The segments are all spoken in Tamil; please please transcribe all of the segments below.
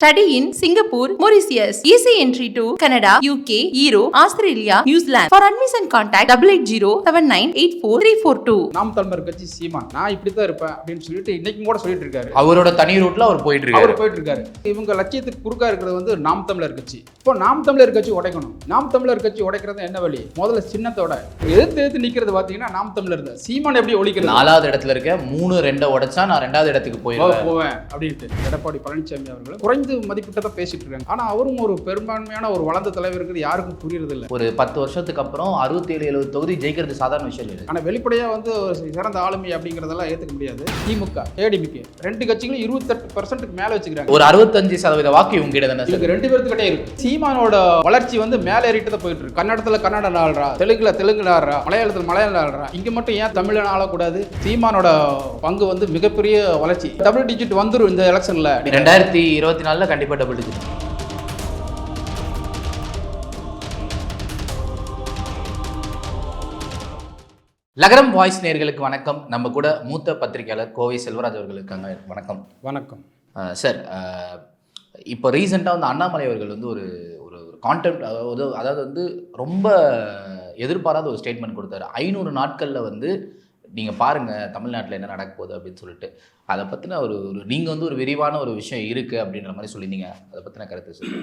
Study in Singapore, Mauritius. Easy entry to Canada, UK, Europe, Australia, New Zealand. For admission contact 880-7984-342. நாம் தமிழர் கட்சி சீமான் நான் இப்படி தான் இருப்பேன் அப்படின்னு சொல்லிட்டு இன்னைக்கும் கூட சொல்லிட்டு இருக்காரு அவரோட தனி ரூட்ல அவர் போயிட்டு அவர் இருக்காரு போயிட்டு இருக்காரு இவங்க லட்சியத்துக்கு குறுக்கா இருக்கிறது வந்து நாம் தமிழர் கட்சி. இப்போ நாம் தமிழர் கட்சி உடைக்கணும். நாம் தமிழர் கட்சி உடைக்கிறது என்ன வழி? முதல்ல சின்னத்தோட. எதிர்த்து எதிர்த்து நிக்கிறது பாத்தீங்கன்னா நாம் தமிழர் தான். சீமான் எப்படி ஒழிக்கிறது? நாலாவது இடத்துல இருக்க மூணு ரெண்டை உடைச்சா நான் ரெண்டாவது இடத்துக்கு போயிடுவேன் போவேன் அப்படின்ட்டு. எடப்பாடி பழனிசாமி அவர்கள் குறைந்து மதிப்பிட்டதை பேசிட்டு இருக்காங்க. ஆனா அவரும் ஒரு பெரும்பான்மையான ஒரு வளர்ந்த தலைவருக்கு யாருக்கும் புரியறது இல்ல ஒரு பத்து வருஷத்துக்கு அப்புறம் அறுபத்தி ஏழு எழுபது தொகுதி ஜெயிக்கிறது சாதாரண விஷயம் இல்லை ஆனா வெளிப்படையா வந்து சிறந்த ஆளுமை அப்படிங்கறதெல்லாம் ஏத்துக்க முடியாது. திமுக ஏடிமிகே ரெண்டு கட்சிகளும் இருபத்தெட்டு பர்சன்ட்டுக்கு மேல வச்சுக்கிறாங்க. ஒரு அறுபத்தஞ்சு சதவீத வாக்கு இவங்க கிட்ட தானே சார்? இதுக்கு ரெண்டு பேர்த்துக்கிட்டே இருக்கு. சீமானோட வளர்ச்சி வந்து மேலே ஏறிட்டு தான் போயிட்டு இருக்கு கன்னடத்துல கன்னடம் ஆடுறா தெலுங்குல தெலுங்குல ஆடுறா மலையாளத்துல மலையாளம் ஆடுறா. இங்க மட்டும் ஏன் தமிழ்ல ஆளக்கூடாது? சீமானோட பங்கு வந்து மிகப்பெரிய வளர்ச்சி. டபுள் டிஜிட் வந்துரும் இந்த எலெக்ஷன்ல. ரெண்டாயிரத்தி இருபத்தி நாலுல கண்டிப்பா டபுள் டிஜிட் லகரம் வாய்ஸ் நேயர்களுக்கு வணக்கம். நம்ம கூட மூத்த பத்திரிகையாளர் கோவை செல்வராஜ் அவர்கள் இருக்காங்க. வணக்கம். வணக்கம். சார் இப்போ ரீசெண்டாக வந்து அண்ணாமலை அவர்கள் வந்து ஒரு ஒரு கான்டென்ட் அதாவது அதாவது வந்து ரொம்ப எதிர்பாராத ஒரு ஸ்டேட்மெண்ட் கொடுத்தாரு. ஐநூறு நாட்களில் வந்து நீங்கள் பாருங்கள் தமிழ்நாட்டில் என்ன நடக்க போகுது அப்படின்னு சொல்லிட்டு. அதை பற்றின ஒரு ஒரு நீங்கள் வந்து ஒரு விரிவான ஒரு விஷயம் இருக்குது அப்படின்ற மாதிரி சொல்லியிருந்தீங்க. அதை பற்றின கருத்து சார்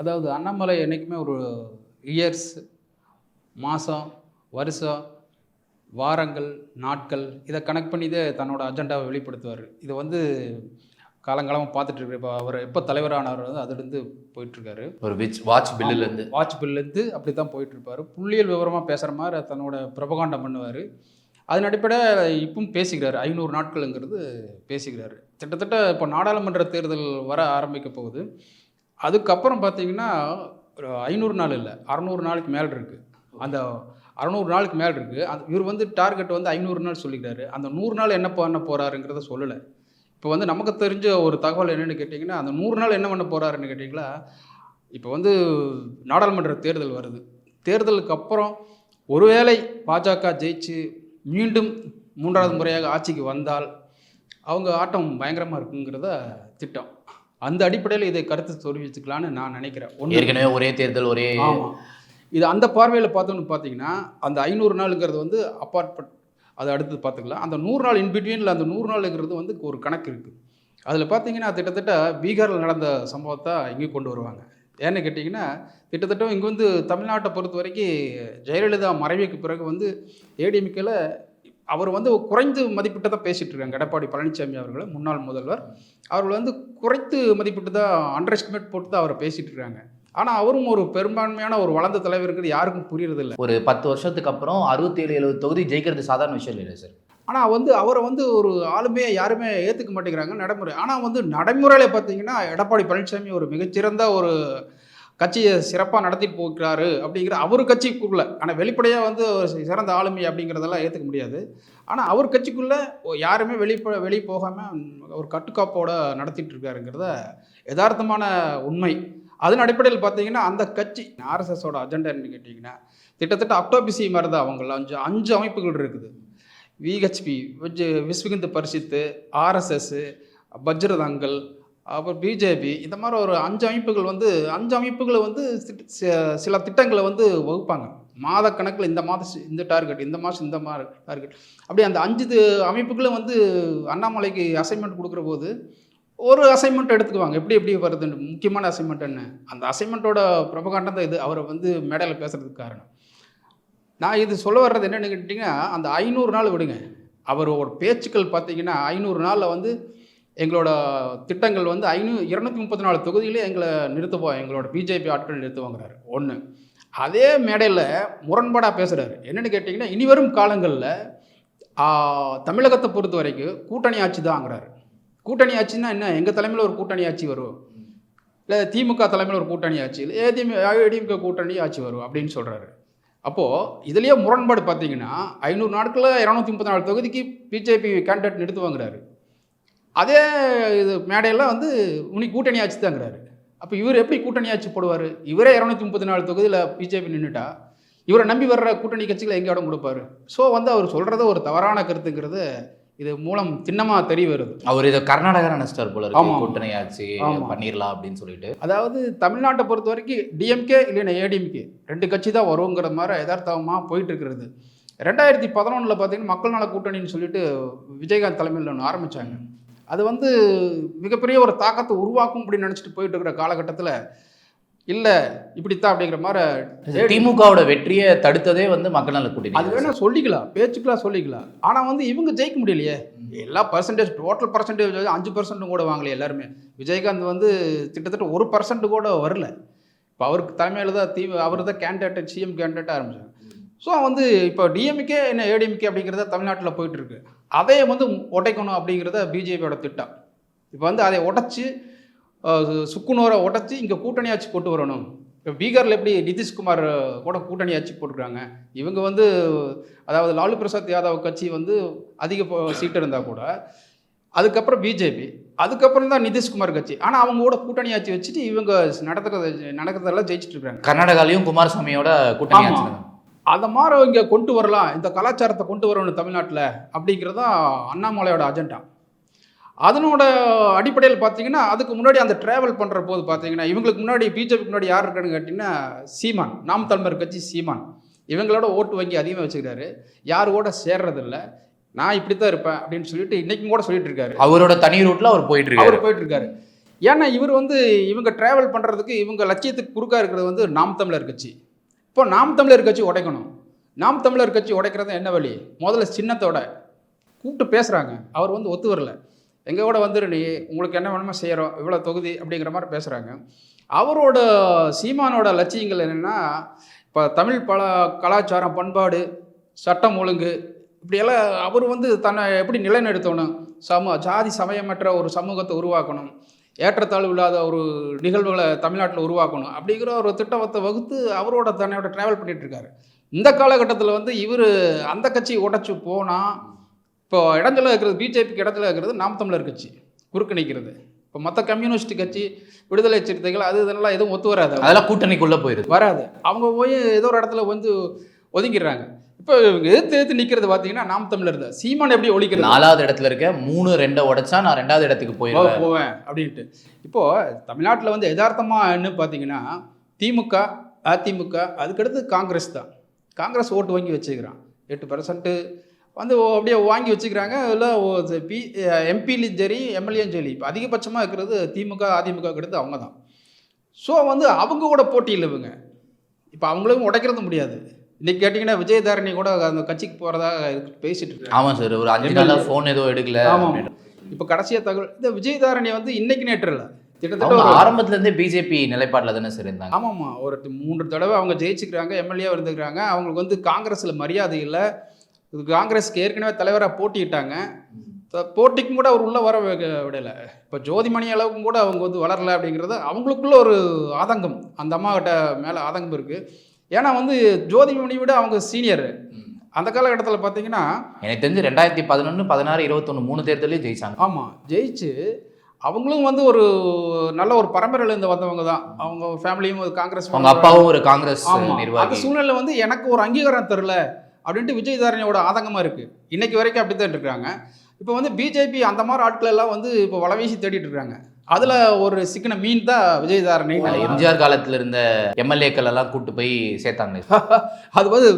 அதாவது அண்ணாமலை என்றைக்குமே ஒரு இயர்ஸ் மாதம் வருஷம் வாரங்கள் நாட்கள் இதை கனெக்ட் பண்ணி தான் தன்னோட அஜெண்டாவை வெளிப்படுத்துவார். இது வந்து காலங்காலமாக பார்த்துட்டு இருக்கு இப்போ அவர் எப்போ தலைவரானவர் வந்து அதுலேருந்து போயிட்டுருக்காரு. ஒரு விச் வாட்ச் பில்லுலேருந்து வாட்ச் பில்லேருந்து அப்படி தான் போயிட்டுருப்பார். புள்ளியல் விவரமாக பேசுகிற மாதிரி தன்னோட பிரபகாண்டம் பண்ணுவார். அதன் அடிப்படையில் இப்பவும் பேசுகிறார் ஐநூறு நாட்களுங்கிறது பேசுகிறார் கிட்டத்தட்ட இப்போ நாடாளுமன்ற தேர்தல் வர ஆரம்பிக்க போகுது. அதுக்கப்புறம் பார்த்தீங்கன்னா ஒரு ஐநூறு நாள் இல்லை அறநூறு நாளுக்கு மேல் இருக்குது அந்த அறநூறு நாளுக்கு மேல் இருக்குது அந்த இவர் வந்து டார்கெட் வந்து ஐநூறு நாள் சொல்லிக்கிறாரு. அந்த நூறு நாள் என்ன பண்ண போகிறாருங்கிறத சொல்லலை. இப்போ வந்து நமக்கு தெரிஞ்ச ஒரு தகவல் என்னென்னு கேட்டிங்கன்னா அந்த நூறு நாள் என்ன பண்ண போகிறாருன்னு கேட்டிங்களா இப்போ வந்து நாடாளுமன்ற தேர்தல் வருது. தேர்தலுக்கு அப்புறம் ஒருவேளை பாஜக ஜெயிச்சு மீண்டும் மூன்றாவது முறையாக ஆட்சிக்கு வந்தால் அவங்க ஆட்டம் பயங்கரமாக இருக்குங்கிறத திட்டம். அந்த அடிப்படையில் இதை கருத்து தெரிவிச்சுக்கலான்னு நான் நினைக்கிறேன். ஒன்று ஏற்கனவே ஒரே தேர்தல் ஒரே ஆமாம் இது அந்த பார்வையில் பார்த்தோன்னு பார்த்தீங்கன்னா அந்த ஐநூறு நாளுங்கிறது வந்து அப்பார்ட்மெண்ட் அதை அடுத்து பார்த்துக்கலாம். அந்த நூறு நாள் இன்பிட்வீனில் அந்த நூறு நாளுங்கிறது வந்து ஒரு கணக்கு இருக்குது அதில் பார்த்தீங்கன்னா கிட்டத்தட்ட பீகாரில் நடந்த சம்பவத்தை இங்கே கொண்டு வருவாங்க. ஏன்னு கேட்டிங்கன்னா கிட்டத்தட்ட இங்கே வந்து தமிழ்நாட்டை பொறுத்த வரைக்கும் ஜெயலலிதா மறைவுக்கு பிறகு வந்து ஏடிஎம்கேல அவர் வந்து குறைந்து மதிப்பிட்டு தான் பேசிகிட்டு இருக்காங்க. எடப்பாடி பழனிசாமி அவர்கள் முன்னாள் முதல்வர். அவர்கள் வந்து குறைத்து மதிப்பிட்டு தான் அண்டர் எஸ்டிமேட் போட்டு தான் அவரை பேசிகிட்டு இருக்காங்க. ஆனால் அவரும் ஒரு பெரும்பான்மையான ஒரு வளர்ந்த தலைவர்கள் யாருக்கும் புரியறதில்லை. ஒரு பத்து வருஷத்துக்கு அப்புறம் அறுபத்தி ஏழு எழுபது தொகுதி ஜெயிக்கிறது சாதாரண விஷயம் இல்லை சார்? ஆனால் வந்து அவரை வந்து ஒரு ஆளுமையை யாருமே ஏற்றுக்க மாட்டேங்கிறாங்க நடைமுறை. ஆனால் வந்து நடைமுறையில் பார்த்தீங்கன்னா எடப்பாடி பழனிசாமி ஒரு மிகச்சிறந்த ஒரு கட்சியை சிறப்பாக நடத்திட்டு போகிறாரு அப்படிங்கிற அவர் கட்சிக்குள்ளே ஆனால் வெளிப்படையாக வந்து ஒரு சிறந்த ஆளுமை அப்படிங்கிறதெல்லாம் ஏற்றுக்க முடியாது. ஆனால் அவர் கட்சிக்குள்ளே யாருமே வெளிப்ப வெளியே போகாமல் ஒரு கட்டுக்காப்போட நடத்திட்டு இருக்காருங்கிறத யதார்த்தமான உண்மை. அதன் அடிப்படையில் பார்த்தீங்கன்னா அந்த கட்சி ஆர்எஸ்எஸோட அஜெண்டான்னு கேட்டிங்கன்னா கிட்டத்தட்ட அக்டோபிசி மாதிரி தான் அவங்கள அஞ்சு அஞ்சு அமைப்புகள் இருக்குது. விஹெச்பி விஸ்வகிந்து பரிசித்து ஆர்எஸ்எஸ் பஜ்ரதங்கள் அப்புறம் பிஜேபி இந்த மாதிரி ஒரு அஞ்சு அமைப்புகள் வந்து அஞ்சு அமைப்புகளை வந்து சில திட்டங்களை வந்து வகுப்பாங்க. மாத கணக்கில் இந்த மாதம் இந்த டார்கெட் இந்த மாதம் இந்த மாதிரி டார்கெட் அப்படி அந்த அஞ்சு அமைப்புகளும் வந்து அண்ணாமலைக்கு அசைன்மெண்ட் கொடுக்குற போது ஒரு அசைன்மெண்ட் எடுத்துக்குவாங்க. எப்படி எப்படி வருதுன்னு முக்கியமான அசைன்மெண்ட் என்ன? அந்த அசைன்மெண்ட்டோட பிரபகாண்டம் தான் இது. அவரை வந்து மேடையில் பேசுறதுக்கு காரணம். நான் இது சொல்ல வர்றது என்னென்னு கேட்டிங்கன்னா அந்த ஐநூறு நாள் விடுங்க. அவரோட பேச்சுக்கள் பார்த்தீங்கன்னா ஐநூறு நாளில் வந்து எங்களோட திட்டங்கள் வந்து ஐநூறு இரநூத்தி முப்பத்தி நாலு தொகுதியிலே எங்களை நிறுத்துவோம் எங்களோட பிஜேபி ஆட்கள் நிறுத்துவோங்கிறார் ஒன்று அதே மேடையில் முரண்பாடாக பேசுகிறாரு என்னென்னு கேட்டிங்கன்னா இனிவரும் காலங்களில் தமிழகத்தை பொறுத்த வரைக்கும் கூட்டணி ஆட்சி தாங்கிறாரு கூட்டணி ஆட்சின்னா என்ன? எங்கள் தலைமையில் ஒரு கூட்டணி ஆட்சி வரும். இல்லை திமுக தலைமையில் ஒரு கூட்டணி ஆட்சி இல்லை ஏடிஎம் ஏடிஎம்கே கூட்டணி ஆட்சி வரும் அப்படின்னு சொல்கிறாரு அப்போது இதுலேயே முரண்பாடு பார்த்தீங்கன்னா ஐநூறு நாட்களில் இரநூத்தி முப்பத்தி நாலு தொகுதிக்கு பிஜேபி கேண்டிடேட் நிறுத்துவாங்கிறாரு அதே இது மேடையெல்லாம் வந்து உனி கூட்டணி ஆட்சி தாங்கிறாரு அப்போ இவர் எப்படி கூட்டணி ஆட்சி போடுவார்? இவரே இரநூத்தி முப்பத்தி நாலு தொகுதியில் பிஜேபி நின்றுட்டா இவரை நம்பி வர்ற கூட்டணி கட்சிகளை எங்கே இடம் கொடுப்பாரு? ஸோ வந்து அவர் சொல்கிறத ஒரு தவறான கருத்துங்கிறது இது மூலம் திண்ணமாக தெரிய வருது. அவர் இதை கர்நாடகா நினைச்சிட்டார் போல இருக்கு. கூட்டணி ஆமா. பண்ணிடலாம் அப்படின்னு சொல்லிட்டு. அதாவது தமிழ்நாட்டை பொறுத்த வரைக்கும் டிஎம்கே இல்லைன்னா ஏடிஎம்கே ரெண்டு கட்சி தான் வருங்கிற மாதிரி யதார்த்தமாக போயிட்டு இருக்கிறது. ரெண்டாயிரத்தி பதினொன்றில் பார்த்தீங்கன்னா மக்கள் நல கூட்டணின்னு சொல்லிட்டு விஜயகாந்த் தலைமையில் ஒன்று ஆரம்பித்தாங்க அது வந்து மிகப்பெரிய ஒரு தாக்கத்தை உருவாக்கும் அப்படின்னு நினச்சிட்டு போயிட்டு இருக்கிற காலகட்டத்தில் இல்லை இப்படித்தான் அப்படிங்கிற மாதிரி திமுகவோட வெற்றியை தடுத்ததே வந்து மக்கள் நல கூட்டணி அது வேணா சொல்லிக்கலாம் பேச்சுக்கெல்லாம் சொல்லிக்கலாம். ஆனால் வந்து இவங்க ஜெயிக்க முடியலையே. எல்லா பர்சன்டேஜ் டோட்டல் பர்சன்டேஜ் அஞ்சு பர்சன்ட்டும் கூட வாங்கல எல்லாருமே. விஜயகாந்த் வந்து கிட்டத்தட்ட ஒரு பர்சன்ட் கூட வரல. இப்போ அவருக்கு தலைமையில் தான் தீ அவர் தான் கேண்டிடேட் சிஎம் கேண்டிடேட்டாக ஆரம்பிச்சாங்க ஸோ வந்து இப்போ டிஎம்கே என்ன ஏடிஎம்கே அப்படிங்கிறத தமிழ்நாட்டில் போயிட்டு இருக்கு. அதை வந்து உடைக்கணும் அப்படிங்கிறத பிஜேபியோட திட்டம். இப்போ வந்து அதை உடைச்சி சுக்குநூரை உடைச்சி இங்கே கூட்டணி ஆட்சி கொண்டு வரணும். இப்போ பீகாரில் எப்படி நிதிஷ்குமார் கூட கூட்டணி ஆட்சி போட்டிருக்காங்க இவங்க வந்து அதாவது லாலு பிரசாத் யாதவ் கட்சி வந்து அதிக சீட்டு இருந்தால் கூட அதுக்கப்புறம் பிஜேபி அதுக்கப்புறம் தான் நிதிஷ்குமார் கட்சி. ஆனால் அவங்க கூட கூட்டணி ஆட்சி வச்சுட்டு இவங்க நடத்துறத நடக்கிறதெல்லாம் ஜெயிச்சிட்டு இருக்காங்க கர்நாடகாலையும் குமாரசாமியோட கூட்டணி. அந்த மாதிரி இங்கே கொண்டு வரலாம். இந்த கலாச்சாரத்தை கொண்டு வரணும் தமிழ்நாட்டில் அப்படிங்கிறது தான் அண்ணாமலையோட அஜெண்டா. அதனோட அடிப்படையில் பார்த்தீங்கன்னா அதுக்கு முன்னாடி அந்த ட்ராவல் பண்ணுற போது பார்த்தீங்கன்னா இவங்களுக்கு முன்னாடி பிஜேபிக்கு முன்னாடி யார் இருக்கான்னு கேட்டிங்கன்னா சீமான். நாம் தமிழர் கட்சி சீமான். இவங்களோட ஓட்டு வங்கி அதிகமாக வச்சுக்கிறாரு. யார் கூட சேர்றதில்ல. நான் இப்படி தான் இருப்பேன் அப்படின்னு சொல்லிட்டு இன்னைக்கும் கூட சொல்லிட்டு இருக்காரு. அவரோட தனி ரூட்ல அவர் போயிட்டு இருக்காரு. அவர் போயிட்டு இருக்காரு. ஏன்னா இவர் வந்து இவங்க டிராவல் பண்ணுறதுக்கு இவங்க லட்சியத்துக்கு குறுக்கா இருக்கிறது வந்து நாம் தமிழர் கட்சி. இப்போ நாம் தமிழர் கட்சி உடைக்கணும். நாம் தமிழர் கட்சி உடைக்கிறது என்ன வழி? முதல்ல சின்னத்தோட கூப்பிட்டு பேசுகிறாங்க அவர் வந்து ஒத்து வரல. எங்கள் கூட வந்துரு நீ. உங்களுக்கு என்ன வேணுமோ செய்கிறோம் இவ்வளோ தொகுதி அப்படிங்கிற மாதிரி பேசுகிறாங்க அவரோட சீமானோட லட்சியங்கள் என்னென்னா இப்போ தமிழ் பல கலாச்சாரம் பண்பாடு சட்டம் ஒழுங்கு இப்படியெல்லாம் அவர் வந்து தன்னை எப்படி நிலைநிறுத்தணும்? சம ஜாதி சமயமற்ற ஒரு சமூகத்தை உருவாக்கணும். ஏற்றத்தாழ்வு இல்லாத ஒரு நிகழ்வுகளை தமிழ்நாட்டில் உருவாக்கணும். அப்படிங்கிற ஒரு திட்டத்தை வகுத்து அவரோட தன்னையோட ட்ராவல் பண்ணிகிட்ருக்காரு இந்த காலகட்டத்தில் வந்து இவர் அந்த கட்சியை உடச்சி போனால் இப்போ இடத்துல இருக்கிறது பிஜேபிக்கு இடத்துல இருக்கிறது நாம் தமிழர் கட்சி குறுக்கு நிற்கிறது இப்போ மற்ற கம்யூனிஸ்ட் கட்சி விடுதலை சிறுத்தைகள் அது இதெல்லாம் எதுவும் ஒத்து வராது அதெல்லாம் கூட்டணிக்குள்ள போயிருது. வராது. அவங்க போய் ஏதோ ஒரு இடத்துல வந்து ஒதுங்கிடுறாங்க. இப்போ இவங்க எதிர்த்து எதிர்த்து நிற்கிறது பார்த்தீங்கன்னா நாம் தமிழர் தான். சீமான் எப்படி ஒழிக்கிறது? நாலாவது இடத்துல இருக்க மூணு ரெண்டை உடைச்சா நான் ரெண்டாவது இடத்துக்கு போ- போயிருவேன் போவேன் அப்படின்ட்டு. இப்போ தமிழ்நாட்டில் வந்து யதார்த்தமாக என்ன பார்த்தீங்கன்னா திமுக அதிமுக அதுக்கடுத்து காங்கிரஸ் தான். காங்கிரஸ் ஓட்டு வாங்கி வச்சுக்கிறான். எட்டு பர்சன்ட்டு வந்து அப்படியே வாங்கி வச்சுக்கிறாங்க. இல்லை பி எம்பிலையும் சரி எம்எல்ஏயும் சரி. இப்போ அதிகபட்சமாக இருக்கிறது திமுக அதிமுக அடுத்து அவங்க தான். ஸோ வந்து அவங்க கூட போட்டியில் இவங்க. இப்போ அவங்களும் உடைக்கிறது முடியாது. இன்னைக்கு கேட்டிங்கன்னா விஜயதாரணி கூட அந்த கட்சிக்கு போகிறதா பேசிட்டு இருக்காங்க ஆமா சார் ஒரு அஞ்சு நாளா போன் ஏதோ எடுக்கல. ஆமாம். இப்போ கடைசியாக தகவல் இந்த விஜயதாரணி வந்து இன்னைக்கு நேற்று இல்லை. கிட்டத்தட்ட அவங்க ஒரு ஆரம்பத்துல இருந்தே பிஜேபி நிலைப்பாட்டுல தானே சார் இருந்தாங்க. ஆமாம்மா ஒரு மூன்று தடவை அவங்க ஜெயிச்சுக்கிறாங்க எம்எல்ஏ இருந்துக்கிறாங்க. அவங்களுக்கு வந்து காங்கிரஸில் மரியாதை இல்லை. காங்கிரஸ்க்கு ஏற்கனவே தலைவராக போட்டியிட்டாங்க. த- போட்டிக்கும் கூட அவர் உள்ளே வர விடலை. இப்போ ஜோதிமணி அளவுக்கும் கூட அவங்க வந்து வளரல அப்படிங்கிறது அவங்களுக்குள்ள ஒரு ஆதங்கம். அந்த அம்மாகிட்ட மேலே ஆதங்கம் இருக்குது ஏன்னா வந்து ஜோதிமணி விட அவங்க சீனியர். அந்த காலகட்டத்தில் பார்த்தீங்கன்னா எனக்கு தெரிஞ்சு ரெண்டாயிரத்தி பதினொன்னு பதினாறு இருபத்தொன்னு மூணு தேர்தலையும் ஜெயிச்சாங்க. ஆமாம் ஜெயிச்சு அவங்களும் வந்து ஒரு நல்ல ஒரு பரம்பரையிலேருந்து வந்தவங்க தான். அவங்க ஃபேமிலியும் காங்கிரஸ் அவங்க அப்பாவும் ஒரு காங்கிரஸ் ஆமா. அந்த சூழ்நிலை வந்து எனக்கு ஒரு அங்கீகாரம் தரல அப்படின்ட்டு விஜயதாரணியோட ஆதங்கமா இருக்கு. இன்னைக்கு வரைக்கும் அப்படித்தான் இருக்காங்க இப்போ வந்து பிஜேபி அந்த மாதிரி ஆட்கள் எல்லாம் வந்து இப்போ வளவீசி தேடிட்டு இருக்காங்க. அதுல ஒரு சிக்கன மீன் தான் விஜயதாரணி. எம்ஜிஆர் காலத்துல இருந்த எம்எல்ஏக்கள் எல்லாம் கூட்டு போய் சேர்த்தாங்க. அது வந்து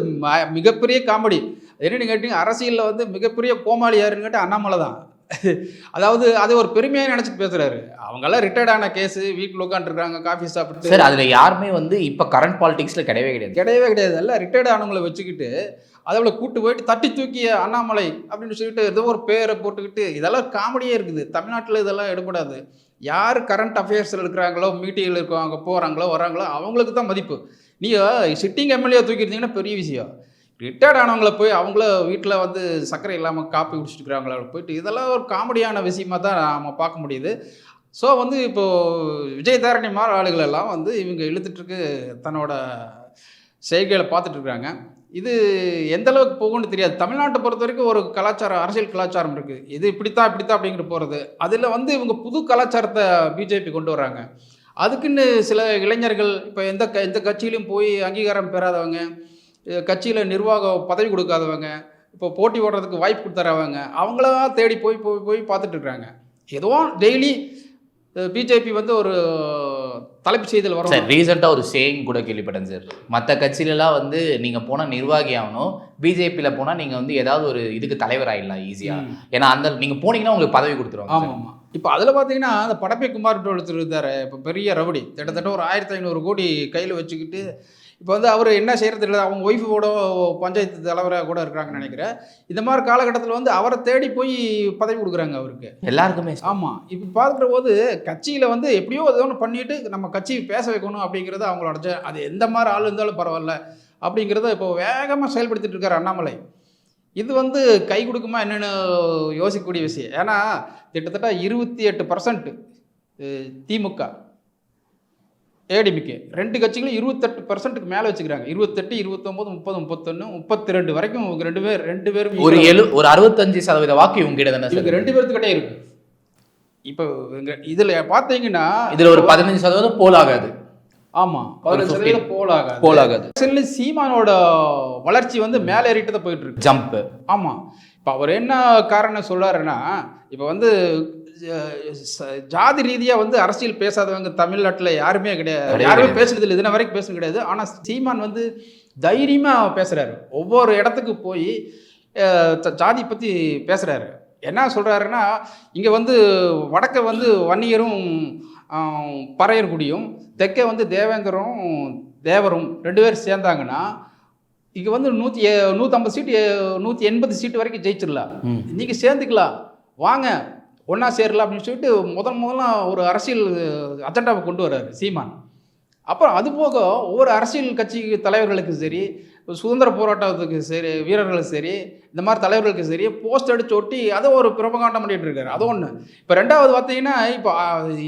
மிகப்பெரிய காமெடி. என்னன்னு கேட்டீங்க அரசியல்ல வந்து மிகப்பெரிய கோமாளி யாருன்னு கேட்டால் அண்ணாமலை தான். அதாவது அதை ஒரு பெருமையாக நினைச்சிட்டு பேசுறாரு. அவங்கெல்லாம் ரிட்டையர்ட் ஆன கேஸ் வீட்டில் உட்காந்துருக்காங்க காஃபி சாப்பிட்டு சார் அதுல யாருமே வந்து இப்ப கரண்ட் பாலிடிக்ஸ்ல கிடையவே கிடையாது. கிடையவே கிடையாது. எல்லாம் ரிட்டையர்ட் ஆனவங்களை வச்சுக்கிட்டு அதை கூட்டு போயிட்டு தட்டி தூக்கிய அண்ணாமலை அப்படின்னு சொல்லிட்டு ஏதோ ஒரு பேரை போட்டுக்கிட்டு இதெல்லாம் காமெடியே இருக்குது. தமிழ்நாட்டில் இதெல்லாம் எடுபடாது. யார் கரண்ட் அஃபேர்ஸில் இருக்கிறாங்களோ மீட்டிங்கில் இருக்கிறவங்க போகிறாங்களோ வராங்களோ அவங்களுக்கு தான் மதிப்பு. நீங்கள் சிட்டிங் எம்எல்ஏ தூக்கியிருந்தீங்கன்னா பெரிய விஷயம். ரிட்டையர்ட் ஆனவங்கள போய் அவங்கள வீட்டில் வந்து சர்க்கரை இல்லாமல் காப்பி குடிச்சிட்டு இருக்கிறாங்களா போயிட்டு இதெல்லாம் ஒரு காமெடியான விஷயமா தான் நம்ம பார்க்க முடியுது. ஸோ வந்து இப்போது விஜயதாரணி மாற ஆளுகள் எல்லாம் வந்து இவங்க இழுத்துட்டுருக்கு தன்னோட செய்கைகளை பார்த்துட்ருக்குறாங்க இது எந்த அளவுக்கு போகும்னு தெரியாது. தமிழ்நாட்டை பொறுத்த வரைக்கும் ஒரு கலாச்சாரம் அரசியல் கலாச்சாரம் இருக்குது இது இப்படித்தான் இப்படித்தான் அப்படிங்கிற போகிறது அதில் வந்து இவங்க புது கலாச்சாரத்தை பிஜேபி கொண்டு வராங்க. அதுக்குன்னு சில இளைஞர்கள் இப்போ எந்த க எந்த கட்சியிலும் போய் அங்கீகாரம் பெறாதவங்க கட்சியில் நிர்வாக பதவி கொடுக்காதவங்க இப்போ போட்டி ஓடுறதுக்கு வாய்ப்பு கொடுத்துறவங்க அவங்களா தேடி போய் போய் போய் பார்த்துட்டு இருக்கிறாங்க ஏதோ டெய்லி பிஜேபி வந்து ஒரு தலைப்பு செய்தியில் சார் வரும் ரீசெண்டாக ஒரு சேயிங் கூட கேள்விப்பட்டேன் சார். மற்ற கட்சியிலலாம் வந்து நீங்கள் போனால் நிர்வாகி ஆகணும் பிஜேபியில் போனால் நீங்கள் வந்து ஏதாவது ஒரு இதுக்கு தலைவர் ஆயிடலாம் ஈஸியாக. ஏன்னா அந்த நீங்கள் போனீங்கன்னா உங்களுக்கு பதவி கொடுத்துருவாங்க ஆமாம் ஆமாம். இப்போ அதில் பார்த்தீங்கன்னா அந்த படப்பை குமார் ஒருத்தர் இருந்தார் இப்போ பெரிய ரவுடி. கிட்டத்தட்ட ஒரு ஆயிரத்தி ஐநூறு கோடி கையில் வச்சுக்கிட்டு இப்போ வந்து அவர் என்ன செய்கிறது இல்லை அவங்க ஒய்ஃபோட பஞ்சாயத்து தலைவராக கூட இருக்கிறாங்கன்னு நினைக்கிறேன். இந்த மாதிரி காலகட்டத்தில் வந்து அவரை தேடி போய் பதவி கொடுக்குறாங்க அவருக்கு. எல்லாருக்குமே. ஆமாம் இப்போ பார்க்குற போது கட்சியில் வந்து எப்படியோ ஏதோ ஒன்று பண்ணிட்டு நம்ம கட்சி பேச வைக்கணும் அப்படிங்கிறது அவங்களோட அது எந்த மாதிரி ஆள் இருந்தாலும் பரவாயில்ல அப்படிங்கிறத இப்போ வேகமாக செயல்படுத்திட்டு இருக்காரு அண்ணாமலை. இது வந்து கை கொடுக்குமா என்னென்னு யோசிக்கக்கூடிய விஷயம். ஏன்னா கிட்டத்தட்ட இருபத்தி எட்டு பர்சன்ட் திமுக. ஏடிமிகே ரெண்டு கட்சிகளும் இருபத்தெட்டு பர்சன்ட்டுக்கு மேலே வச்சுக்கிறாங்க. இருபத்தெட்டு இருபத்தொம்போது முப்பது முப்பத்தொன்று முப்பத்தி ரெண்டு வரைக்கும் இவங்க ரெண்டு பேர் ரெண்டு பேரும் ஒரு எழு ஒரு அறுபத்தஞ்சு சதவீத வாக்கு இவங்க கிட்ட தானே இவங்க ரெண்டு பேர்த்துக்கிட்டே இருக்கு. இப்போ இவங்க இதுல பார்த்தீங்கன்னா இதுல ஒரு பதினஞ்சு சதவீதம் போல் ஆகாது. ஆமா பதினஞ்சு சதவீதம் போல் ஆகாது. போல் ஆகாது. சீமானோட வளர்ச்சி வந்து மேலே ஏறிட்டு தான் போயிட்டு இருக்கு. ஜம்ப் ஆமா. இப்போ அவர் என்ன காரணம் சொல்றாருன்னா இப்போ வந்து ஜாதி ரீதியா வந்து அரசியல் பேசாதவங்க தமிழ்நாட்டுல யாருமே கிடையாது யாருமே. பேசுறது இல்லை இதுன வரைக்கும் பேசுறது கிடையாது. ஆனா சீமான் வந்து தைரியமா பேசுறாரு. ஒவ்வொரு இடத்துக்கு போய் ஜாதி பத்தி பேசுறாரு. என்ன சொல்றாருன்னா இங்க வந்து வடக்க வந்து வன்னியரும் ஆஹ், பறையர்குடியும் தெற்கே வந்து தேவேந்திரம் தேவரும் ரெண்டு பேரும் சேர்ந்தாங்கன்னா இங்கே வந்து நூற்றி நூற்றம்பது சீட்டு நூற்றி எண்பது சீட்டு வரைக்கும் ஜெயிச்சிடலாம். நீங்கள் சேர்ந்துக்கலாம். வாங்க. ஒன்றா சேரலாம் அப்படின்னு சொல்லிட்டு முதல் முதலாம் ஒரு அரசியல் அஜெண்டாவை கொண்டு வர்றாரு சீமான். அப்புறம் அது போக ஒவ்வொரு அரசியல் கட்சி தலைவர்களுக்கும் சரி சுதந்திர போராட்டத்துக்கு சரி வீரர்களுக்கு சரி இந்த மாதிரி தலைவர்களுக்கு சரி போஸ்ட் அடிச்சு ஒட்டி அதை ஒரு பிரபகாண்டம் பண்ணிகிட்டு இருக்காரு. அது ஒன்று இப்போ ரெண்டாவது பார்த்தீங்கன்னா இப்போ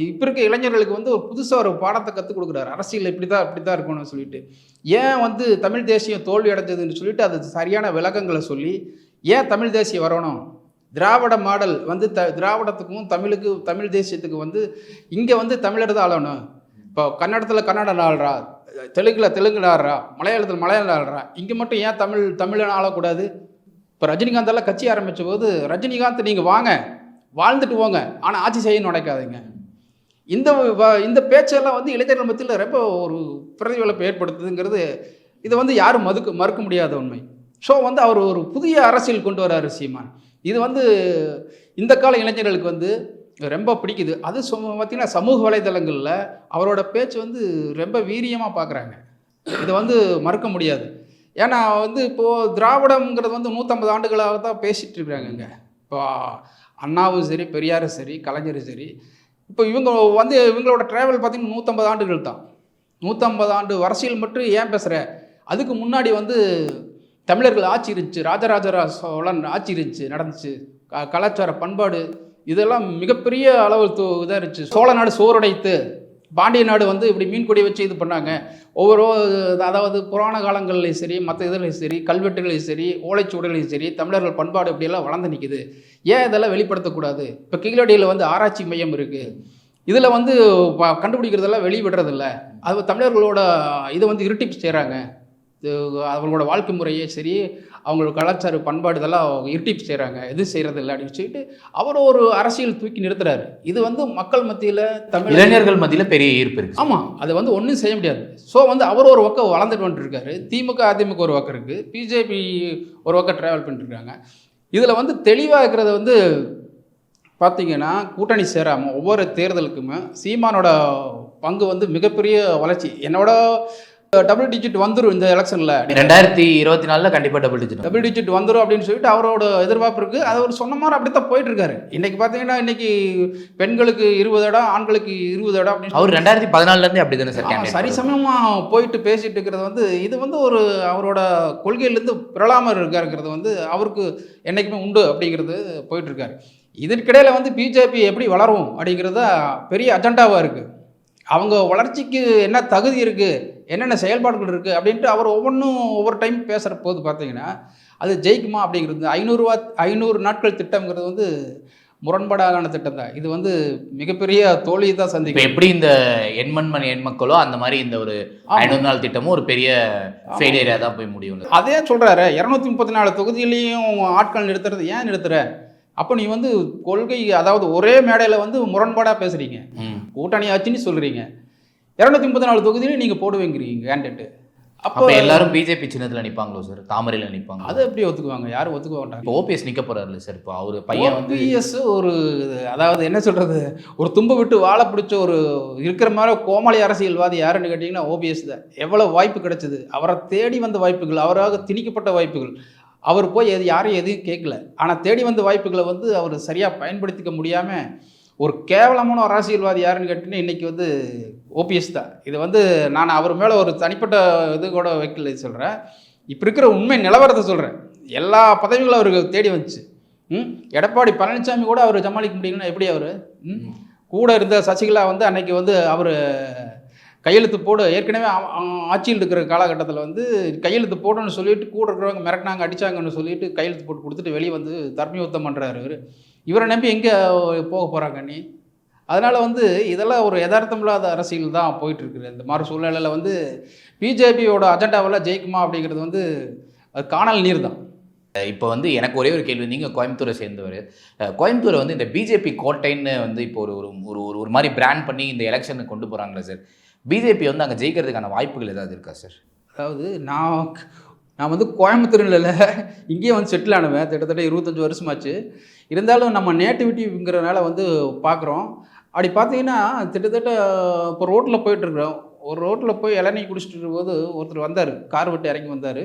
இப்போ இருக்க இளைஞர்களுக்கு வந்து ஒரு புதுசாக ஒரு பாடத்தை கற்றுக் கொடுக்குறாரு. அரசியல் இப்படி தான் இப்படி தான் இருக்கணும்னு சொல்லிட்டு. ஏன் வந்து தமிழ் தேசியம் தோல்வி அடைஞ்சதுன்னு சொல்லிட்டு அது சரியான விளக்கங்களை சொல்லி ஏன் தமிழ் தேசியம் வரணும்? திராவிட மாடல் வந்து த திராவிடத்துக்கும் தமிழுக்கு தமிழ் தேசியத்துக்கு வந்து இங்கே வந்து தமிழர் தான் ஆளணும். இப்போ கன்னடத்தில் கன்னடம் ஆள்றா தெலுங்கில் தெலுங்கு ஆடுறா மலையாளத்தில் மலையாளம் ஆடுறா இங்கே மட்டும் ஏன் தமிழ் தமிழன் ஆளக்கூடாது? இப்போ ரஜினிகாந்த் எல்லாம் கட்சி ஆரம்பித்த போது ரஜினிகாந்த் நீங்கள் வாங்க வாழ்ந்துட்டு போங்க ஆனால் ஆட்சி செய்ய நினைக்காதீங்க. இந்த இந்த பேச்செல்லாம் வந்து இளைஞர்கள் மத்தியில் ரொம்ப ஒரு பிரதிபலிப்பை ஏற்படுத்துதுங்கிறது இதை வந்து யாரும் மதுக்கு மறுக்க முடியாத உண்மை. ஸோ வந்து அவர் ஒரு புதிய அரசியல் கொண்டு வராரு சீமான். இது வந்து இந்த கால இளைஞர்களுக்கு வந்து ரொம்ப பிடிக்குது. அது சொ- பார்த்தீங்கன்னா சமூக வலைதளங்களில் அவரோட பேச்சு வந்து ரொம்ப வீரியமாக பார்க்குறாங்க இதை வந்து மறுக்க முடியாது. ஏன்னா வந்து இப்போது திராவிடம்ங்கிறது வந்து நூற்றம்பது ஆண்டுகளாக தான் பேசிகிட்டு இருக்கிறாங்கங்க இப்போ அண்ணாவும் சரி பெரியாரும் சரி கலைஞரும் சரி. இப்போ இவங்க வந்து இவங்களோட ட்ராவல் பார்த்தீங்கன்னா நூற்றம்பது ஆண்டுகள் தான். நூற்றம்பது ஆண்டு அரசியல் மட்டும் ஏன் பேசுகிற அதுக்கு முன்னாடி வந்து தமிழர்கள் ஆட்சி இருந்துச்சு ராஜராஜ சோழன் ஆட்சி இருந்துச்சு நடந்துச்சு. க கலாச்சார பண்பாடு இதெல்லாம் மிகப்பெரிய அளவு இதாக இருந்துச்சு. சோழ நாடு சோறுடைத்து பாண்டிய நாடு வந்து இப்படி மீன் கொடி வச்சு இது பண்ணாங்க. ஒவ்வொரு அதாவது புராண காலங்கள்லையும் சரி மற்ற இதுலையும் சரி கல்வெட்டுகளையும் சரி ஓலைச்சுவடுகளையும் சரி தமிழர்கள் பண்பாடு இப்படியெல்லாம் வளர்ந்து நிற்குது ஏன் இதெல்லாம் வெளிப்படுத்தக்கூடாது இப்போ கீழடியில் வந்து ஆராய்ச்சி மையம் இருக்குது இதில் வந்து கண்டுபிடிக்கிறதெல்லாம் வெளிவிடுறதில்ல அது தமிழர்களோட இதை வந்து இருட்டிப்பு செய்கிறாங்க அவங்களோட வாழ்க்கை முறையே சரி அவங்களோட கலாச்சார பண்பாடு இதெல்லாம் இருட்டிப்பு செய்கிறாங்க எது செய்கிறதில்ல அப்படின்னு சொல்லிட்டு அவர் ஒரு அரசியல் தூக்கி நிறுத்துறாரு. இது வந்து மக்கள் மத்தியில் தமிழ் இளைஞர்கள் மத்தியில பெரிய ஈர்ப்பு இருக்கு. ஆமாம் அதை வந்து ஒன்றும் செய்ய முடியாது. ஸோ வந்து அவர் ஒரு பக்கம் வளர்ந்துட்டு வந்துட்டு இருக்காரு திமுக அதிமுக ஒரு பக்கம் இருக்குது பிஜேபி ஒரு பக்கம் ட்ராவல் பண்ணிட்டு இருக்காங்க இதில் வந்து தெளிவாக இருக்கிறது வந்து பார்த்தீங்கன்னா கூட்டணி சேராமல் ஒவ்வொரு தேர்தலுக்குமே சீமானோட பங்கு வந்து மிகப்பெரிய வளர்ச்சி. என்னோட டபுள் டிஜிட் வந்துடும் இந்த எலெக்ஷனில் ரெண்டாயிரத்தி இருபத்தி நாலுல கண்டிப்பா டபுள் டிஜிட் டபுள் டிஜிட் வந்துடும் அப்படின்னு சொல்லிட்டு அவரோட எதிர்பார்ப்பு இருக்குது அது அவர் சொன்ன மாதிரி அப்படி தான் போயிட்டு இருக்காரு இன்னைக்கு பார்த்தீங்கன்னா இன்னைக்கு பெண்களுக்கு இருபது இடம் ஆண்களுக்கு இருபது இடம் அப்படின்னு அவர் ரெண்டாயிரத்தி பதினாலுல இருந்து அப்படி தானே சார் சரிசமமாக போயிட்டு பேசிட்டு இருக்கிறது வந்து இது வந்து ஒரு அவரோட கொள்கையிலேருந்து பிரலாமர் இருக்காருங்கிறது வந்து அவருக்கு என்னைக்குமே உண்டு அப்படிங்கிறது போயிட்டு இருக்காரு இதற்கிடையில் வந்து பிஜேபி எப்படி வளரும் அப்படிங்கிறது பெரிய அஜெண்டாவாக இருக்குது அவங்க வளர்ச்சிக்கு என்ன தகுதி இருக்குது என்னென்ன செயல்பாடுகள் இருக்குது அப்படின்ட்டு அவர் ஒவ்வொன்றும் ஒவ்வொரு டைம் பேசுகிற போது பார்த்தீங்கன்னா அது ஜெயிக்குமா அப்படிங்கிறது ஐநூறுரூவா ஐநூறு நாட்கள் திட்டம்ங்கிறது வந்து முரண்பாடான திட்டம் தான் இது வந்து மிகப்பெரிய தோல்வியை தான் சந்திக்கும் எப்படி இந்த எண்மண்மண் எண்மக்களோ அந்த மாதிரி இந்த ஒரு. ஐநூறு நாள் திட்டமும் ஒரு பெரிய ஃபெயிலியராக தான் போய் முடியும் அதே சொல்கிறாரு இரநூத்தி முப்பத்தி நாலு தொகுதியிலையும் ஆட்கள் நிறுத்துறது ஏன் நிறுத்துற? அப்போ நீ வந்து கொள்கை அதாவது ஒரே மேடையில் வந்து முரண்பாடாக பேசுகிறீங்க கூட்டணி ஆச்சுன்னு சொல்கிறீங்க இரநூத்தி முப்பத்தி நாலு தொகுதியிலையும் நீங்கள் போடுவீங்கிறீங்க கேண்டேட்டு அப்போ எல்லாரும் பிஜேபி சின்னத்தில் நிற்பாங்களோ சார் தாமரையில் நிற்பாங்க அதை எப்படி ஒத்துக்குவாங்க? யாரும் ஒத்துக்க மாட்டாங்க? இப்போ ஓபிஎஸ் நிற்க போறாருல்ல சார் இப்போ அவர் பையன் வந்து ஓபிஎஸ் ஒரு அதாவது என்ன சொல்கிறது ஒரு தும்பு விட்டு வாழை பிடிச்ச ஒரு இருக்கிற மாதிரி கோமாளி அரசியல்வாதி யாருன்னு கேட்டிங்கன்னா ஓபிஎஸ் தான். எவ்வளோ வாய்ப்பு கிடைச்சது? அவரை தேடி வந்த வாய்ப்புகள் அவராக திணிக்கப்பட்ட வாய்ப்புகள். அவர் போய் எது யாரையும் எதையும் கேட்கல. ஆனால் தேடி வந்த வாய்ப்புகளை வந்து அவர் சரியாக பயன்படுத்திக்க முடியாமல் ஒரு கேவலமான ஒரு அரசியல்வாதி யாருன்னு கேட்டிங்கன்னா இன்றைக்கி வந்து ஓபிஎஸ் தான். இது வந்து நான் அவர் மேலே ஒரு தனிப்பட்ட இது கூட வைக்கல சொல்கிறேன் இப்போ இருக்கிற உண்மை நிலவரத்தை சொல்கிறேன் எல்லா பதவிகளும் அவருக்கு தேடி வந்துச்சு. ம்? எடப்பாடி பழனிசாமி கூட அவர் சமாளிக்க முடியுங்கன்னா எப்படி அவர்? ம்? கூட இருந்த சசிகலா வந்து அன்னைக்கு வந்து அவர் கையெழுத்து போடு ஏற்கனவே ஆட்சியில் இருக்கிற காலகட்டத்தில் வந்து கையெழுத்து போடணும்னு சொல்லிட்டு கூட இருக்கிறவங்க மிரட்டினாங்க அடிச்சாங்கன்னு சொல்லிட்டு கையெழுத்து போட்டு கொடுத்துட்டு வெளியே வந்து தர்மயுத்தம் பண்ணுறாரு இவர் நம்பி எங்கே போக போகிறாங்க நீ அதனால் வந்து இதெல்லாம் ஒரு யதார்த்தம் இல்லாத அரசியல் தான் போயிட்டு இருக்குது இந்த மாதிரி சூழ்நிலையில் வந்து பிஜேபியோட அஜெண்டாவெல்லாம் ஜெயிக்குமா அப்படிங்கிறது வந்து அது காணல் நீர் தான். இப்போ வந்து எனக்கு ஒரே ஒரு கேள்வி நீங்கள் கோயம்புத்தூரை சேர்ந்தவர். கோயம்புத்தூரை வந்து இந்த பிஜேபி கோட்டைன்னு வந்து இப்போ ஒரு ஒரு ஒரு ஒரு ஒரு மாதிரி பிராண்ட் பண்ணி இந்த எலெக்ஷனுக்கு கொண்டு போகிறாங்களே சார். பிஜேபி வந்து அங்கே ஜெயிக்கிறதுக்கான வாய்ப்புகள் ஏதாவது இருக்கா சார்? அதாவது நான் நான் வந்து கோயம்புத்தூர்ல இல்லை. இங்கேயே வந்து செட்டில் ஆனவன். கிட்டத்தட்ட இருபத்தஞ்சி வருஷமாச்சு. இருந்தாலும் நம்ம நேட்டிவிட்டிங்கிறனால வந்து பார்க்குறோம் அப்படி பார்த்தீங்கன்னா கிட்டத்தட்ட இப்போ ரோட்டில் போயிட்டுருக்குறோம் ஒரு ரோட்டில் போய் இளநீ குடிச்சிட்டு இருக்கும்போது ஒருத்தர் வந்தார். கார் விட்டு இறங்கி வந்தார்.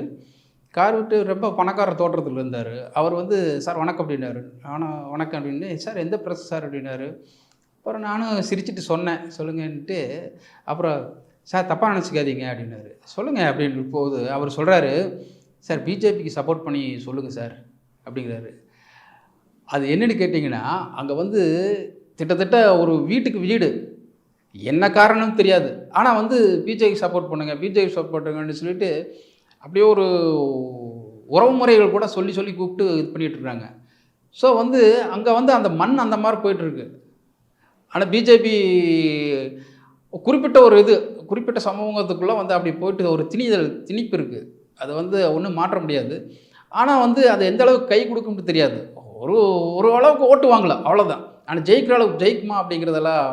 கார் விட்டு ரொம்ப பணக்கார தோற்றத்தில் இருந்தார். அவர் வந்து சார் வணக்கம் அப்படின்னாரு. ஆனால் வணக்கம் அப்படின்னு சார் எந்த பிரச்சனை சார் அப்படின்னாரு. அப்புறம் நானும் சிரிச்சிட்டு சொன்னேன். சொல்லுங்கன்ட்டு அப்புறம் சார் தப்பாக நினச்சிக்காதீங்க அப்படின்னாரு. சொல்லுங்கள் அப்படின்னு போகுது. அவர் சொல்கிறாரு சார் பிஜேபிக்கு சப்போர்ட் பண்ணி சொல்லுங்கள் சார் அப்படிங்கிறாரு. அது என்னன்னு கேட்டிங்கன்னா அங்கே வந்து கிட்டத்தட்ட ஒரு வீட்டுக்கு வீடு. என்ன காரணம் தெரியாது. ஆனால் வந்து பிஜேபி சப்போர்ட் பண்ணுங்கள் பிஜேபி சப்போர்ட் பண்ணுங்கன்னு சொல்லிட்டு அப்படியே ஒரு உறவு முறைகள் கூட சொல்லி சொல்லி கூப்பிட்டு இது பண்ணிகிட்ருக்குறாங்க ஸோ வந்து அங்கே வந்து அந்த மண் அந்த மாதிரி போயிட்டுருக்கு ஆனால் பிஜேபி குறிப்பிட்ட ஒரு இது குறிப்பிட்ட சமூகத்துக்குள்ளே வந்து அப்படி போயிட்டு ஒரு திணிதல் திணிப்பு இருக்குது அதை வந்து ஒன்றும் மாற்ற முடியாது. ஆனால் வந்து அது எந்த அளவுக்கு கை கொடுக்கும்னு தெரியாது. ஒரு ஒரு அளவுக்கு ஓட்டு வாங்கலாம் அவ்வளோதான் ஆனால் ஜெயிக்கிற அளவுக்கு ஜெயிக்குமா அப்படிங்கிறதெல்லாம்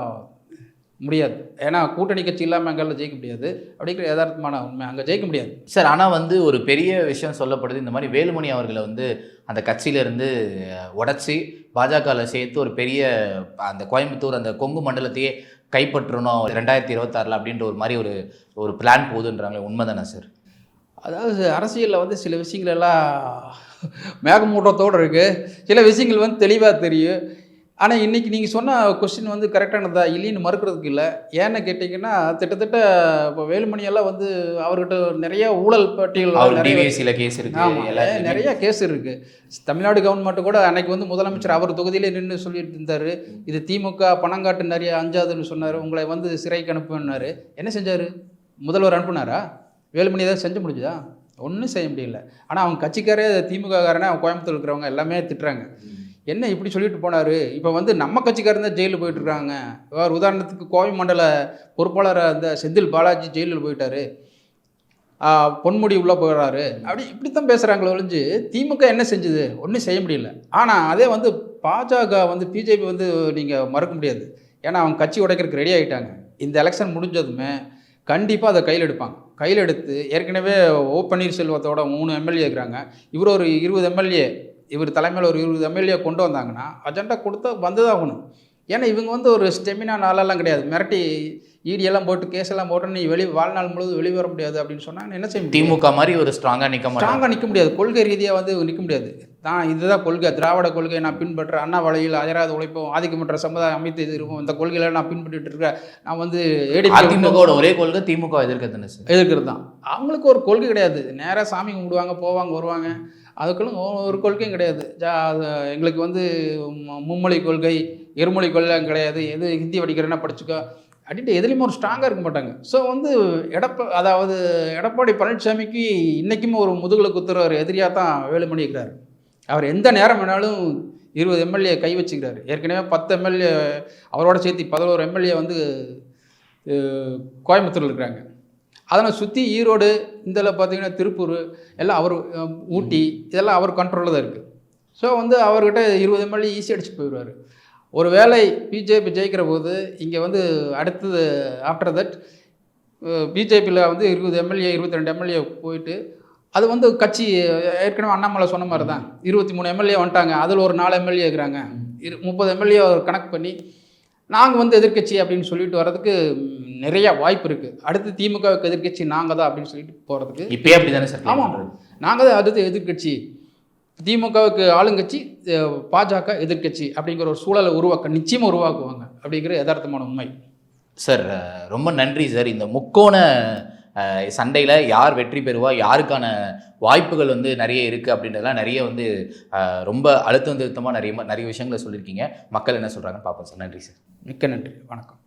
முடியாது. ஏன்னா கூட்டணி கட்சி இல்லாமல் அங்கெல்லாம் ஜெயிக்க முடியாது. அப்படிங்கிற யதார்த்தமான உண்மை. அங்கே ஜெயிக்க முடியாது. சார் ஆனால் வந்து ஒரு பெரிய விஷயம் சொல்லப்படுது. இந்த மாதிரி வேலுமணி அவர்களை வந்து அந்த கட்சியிலேருந்து உடச்சி பாஜகவில் சேர்த்து ஒரு பெரிய அந்த கோயம்புத்தூர் அந்த கொங்கு மண்டலத்தையே கைப்பற்றணும் ரெண்டாயிரத்தி இருபத்தாறில் அப்படின்ற ஒரு மாதிரி ஒரு ஒரு பிளான் போகுதுன்றாங்களே உண்மைதானே சார் அதாவது அரசியலில் வந்து சில விஷயங்கள் எல்லாம் மேகமூட்டத்தோடு இருக்குது சில விஷயங்கள் வந்து தெளிவாக தெரியும். ஆனால் இன்றைக்கி நீங்கள் சொன்ன கொஸ்டின் வந்து கரெக்டானதா இல்லைன்னு மறுக்கிறதுக்கு இல்லை. ஏன்னு கேட்டிங்கன்னா கிட்டத்தட்ட இப்போ வேலுமணி எல்லாம் வந்து அவர்கிட்ட நிறைய ஊழல் பட்டியல் நிறைய கேஸ் இருக்கு ஆமாம் எல்லாத்துலயுமே. நிறைய கேஸ் இருக்குது தமிழ்நாடு கவர்மெண்ட் கூட அன்னைக்கு வந்து முதலமைச்சர் அவர் தொகுதியிலே நின்று சொல்லிட்டு இருந்தார். இது திமுக பணங்காட்டு நிறைய அஞ்சாதுன்னு சொன்னார். உங்களை வந்து சிறைக்கு அனுப்புனாரு. என்ன செஞ்சார்? முதல்வர் அனுப்புனாரா? வேலுமணி ஏதாவது செஞ்சு முடிஞ்சுதா? ஒன்றும் செய்ய முடியல. ஆனால் அவங்க கட்சிக்காரே திமுககாரனே அவங்க கோயம்புத்தூர் இருக்கிறவங்க எல்லாமே திட்டுறாங்க. என்ன இப்படி சொல்லிட்டு போனார்? இப்போ வந்து நம்ம கட்சிக்காரன் தான் ஜெயிலில் போயிட்டுருக்காங்க வேறு உதாரணத்துக்கு கோவை மண்டல பொறுப்பாளர் அந்த செந்தில் பாலாஜி ஜெயிலில் போயிட்டாரு. பொன்முடி உள்ளே போகிறாரு அப்படி இப்படி தான் பேசுகிறாங்களே ஒழிஞ்சு திமுக என்ன செஞ்சுது? ஒன்றும் செய்ய முடியல. ஆனால் அதே வந்து பாஜக வந்து பிஜேபி வந்து நீங்கள் மறக்க முடியாது. ஏன்னா அவங்க கட்சி உடைக்கிறதுக்கு ரெடி ஆகிட்டாங்க இந்த எலெக்ஷன் முடிஞ்சதுமே கண்டிப்பாக அதை கையில் எடுப்பாங்க. கையில் எடுத்து ஏற்கனவே ஓ பன்னீர்செல்வத்தோட மூணு எம்எல்ஏ இருக்கிறாங்க. இவர் ஒரு இருபது எம்எல்ஏ. இவர் தலைமையில் ஒரு இருபது எம்எல்ஏ கொண்டு வந்தாங்கன்னா அஜெண்டா கொடுத்தா வந்து தான் ஆகணும் ஏன்னா இவங்க வந்து ஒரு ஸ்டெமினா நாளெல்லாம் கிடையாது. மிரட்டி ஈடியெல்லாம் போட்டு கேஸெல்லாம் போட்டு நீ வெளி வாழ்நாள் முழுவதும் வெளியே வர முடியாது அப்படின்னு சொன்னாங்க என்ன செய்ய முடியும்? திமுக மாதிரி ஒரு ஸ்ட்ராங்காக நிற்க ஸ்ட்ராங்காக நிற்க முடியாது. கொள்கை ரீதியாக வந்து நிற்க முடியாது. நான் இதுதான் கொள்கை. திராவிட கொள்கையை நான் பின்பற்றுறேன் அண்ணா வழியில் அயராத உழைப்போம் ஆதிக்கமற்ற சமுதாயம் அமைத்து இது இருக்கும். இந்த கொள்கையில நான் பின்பற்றிட்டு இருக்கேன். நான் வந்து அதிமுகவோட ஒரே கொள்கை திமுக எதிர்க்க தானே சார்? எதிர்க்கிறது தான். அவங்களுக்கு ஒரு கொள்கை கிடையாது. நேராக சாமி கும்பிடுவாங்க போவாங்க வருவாங்க. அதுக்குள்ள ஒரு கொள்கையும் கிடையாது. ஜா அது எங்களுக்கு வந்து மும்மொழி கொள்கை இருமொழி கொள்கை கிடையாது. எது ஹிந்தி படிக்கிறேன்னா படிச்சுக்கோ அப்படின்ட்டு எதுலேயுமே ஒரு ஸ்ட்ராங்காக இருக்க மாட்டாங்க. ஸோ வந்து எடப்ப அதாவது எடப்பாடி பழனிசாமிக்கு இன்றைக்குமே ஒரு முதுகில் குத்துற ஒரு எதிரியாக தான் வேலுமணி இருக்கிறார். அவர் எந்த நேரம் வேணாலும் இருபது எம்எல்ஏ கை வச்சுக்கிறாரு. ஏற்கனவே பத்து எம்எல்ஏ அவரோட சேர்த்து பதினோரு எம்எல்ஏ வந்து கோயம்புத்தூரில் இருக்கிறாங்க. அதனை சுற்றி ஈரோடு இதில் பார்த்திங்கன்னா திருப்பூர் எல்லாம் அவர் ஊட்டி இதெல்லாம் அவர் கண்ட்ரோலில் தான் இருக்குது ஸோ வந்து அவர்கிட்ட இருபது எம்எல்ஏ ஈஸி அடிச்சு போயிடுவார். ஒரு வேளை பிஜேபி ஜெயிக்கிற போது இங்கே வந்து அடுத்தது ஆஃப்டர் தட் பிஜேபியில் வந்து இருபது எம்எல்ஏ இருபத்தி ரெண்டு எம்எல்ஏ போயிட்டு அது வந்து கட்சி ஏற்கனவே அண்ணாமலை சொன்ன மாதிரி தான். இருபத்தி மூணு எம்எல்ஏ வந்துட்டாங்க அதில் ஒரு நாலு எம்எல்ஏ இருக்கிறாங்க. இரு முப்பது எம்எல்ஏ கணக்கு பண்ணி நாங்கள் வந்து எதிர்க்கட்சி அப்படின்னு சொல்லிட்டு வர்றதுக்கு நிறைய வாய்ப்பு இருக்குது அடுத்து திமுகவுக்கு எதிர்க்கட்சி நாங்கள் தான் அப்படின்னு சொல்லிட்டு போகிறதுக்கு இப்பயே அப்படி தானே சார் ஆமாம். நாங்கள் தான் அடுத்து எதிர்க்கட்சி. திமுகவுக்கு ஆளுங்கட்சி பாஜக எதிர்க்கட்சி அப்படிங்கிற ஒரு சூழலை உருவாக்க நிச்சயமாக உருவாக்குவாங்க அப்படிங்கிற யதார்த்தமான உண்மை. சார் ரொம்ப நன்றி சார். இந்த முக்கோண சண்டையில் யார் வெற்றி பெறுவா யாருக்கான வாய்ப்புகள் வந்து நிறைய இருக்குது அப்படின்றதெல்லாம் நிறைய வந்து ரொம்ப அழுத்தம் திருத்தமாக நிறைய நிறைய விஷயங்களை சொல்லியிருக்கீங்க. மக்கள் என்ன சொல்கிறாங்கன்னு பார்ப்போம் சார். நன்றி சார். மிக்க நன்றி. வணக்கம்.